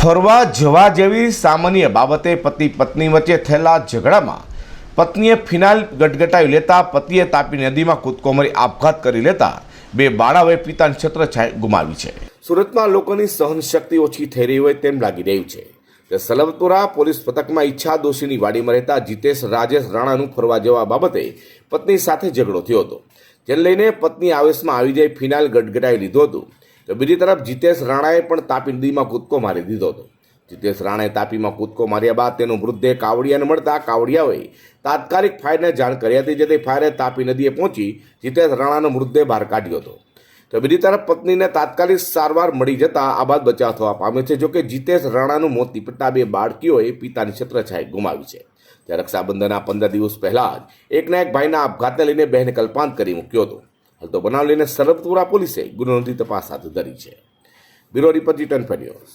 ફરવા જવા જેવી સામાન્ય બાબતે પતિ પત્ની વચ્ચે થયેલા ઝઘડામાં પત્નીએ ફિનાઇલ ગટગટાવી લેતા પતિએ તાપી નદીમાં કૂદકો મારી આપઘાત કરી લેતા બે બાળાઓએ પિતાની છત્રછાય ગુમાવી છે. સુરતમાં લોકોની સહનશક્તિ ઓછી થઈ રહી હોય તેમ લાગી રહ્યું છે. તે સલભપુરા પોલીસ પથકમાં ઈચ્છા દોશીની વાડીમાં રહેતા જીતેશ રાજેશ રાણાનું ફરવા જવા બાબતે પત્ની સાથે ઝઘડો થયો હતો. જેને લઈને પત્ની આવેશમાં આવી જઈ ફિનાઇલ ગટગટાવી લીધું હતું. તો બીજી તરફ જીતેશ રાણાએ પણ તાપી નદીમાં કૂદકો મારી દીધો હતો. જીતેશ રાણાએ તાપીમાં કૂદકો માર્યા બાદ તેનો મૃતદેહ કાવડિયાને મળતા કાવડિયાઓએ તાત્કાલિક ફાયરને જાણ કરી હતી, જેથી ફાયરે તાપી નદીએ પહોંચી જીતેશ રાણાનો મૃતદેહ બહાર કાઢ્યો હતો. તો બીજી તરફ પત્નીને તાત્કાલિક સારવાર મળી જતા આ બાદ બચાવ થવા પામ્યો છે, જોકે જીતેશ રાણાનું મોત નીપટતા બે બાળકીઓએ પિતાની છત્રછાએ ગુમાવી છે. ત્યારે રક્ષાબંધનના પંદર દિવસ પહેલાં જ એકના એક ભાઈના આપઘાતને લઈને બહેને કલ્પાંત કરી મૂક્યો હતો. હાલ તો બનાવ લઈને સરબતુરા પોલીસે ગુનો નોંધી તપાસ હાથ ધરી છે. Bureau report return ફેરિયોસ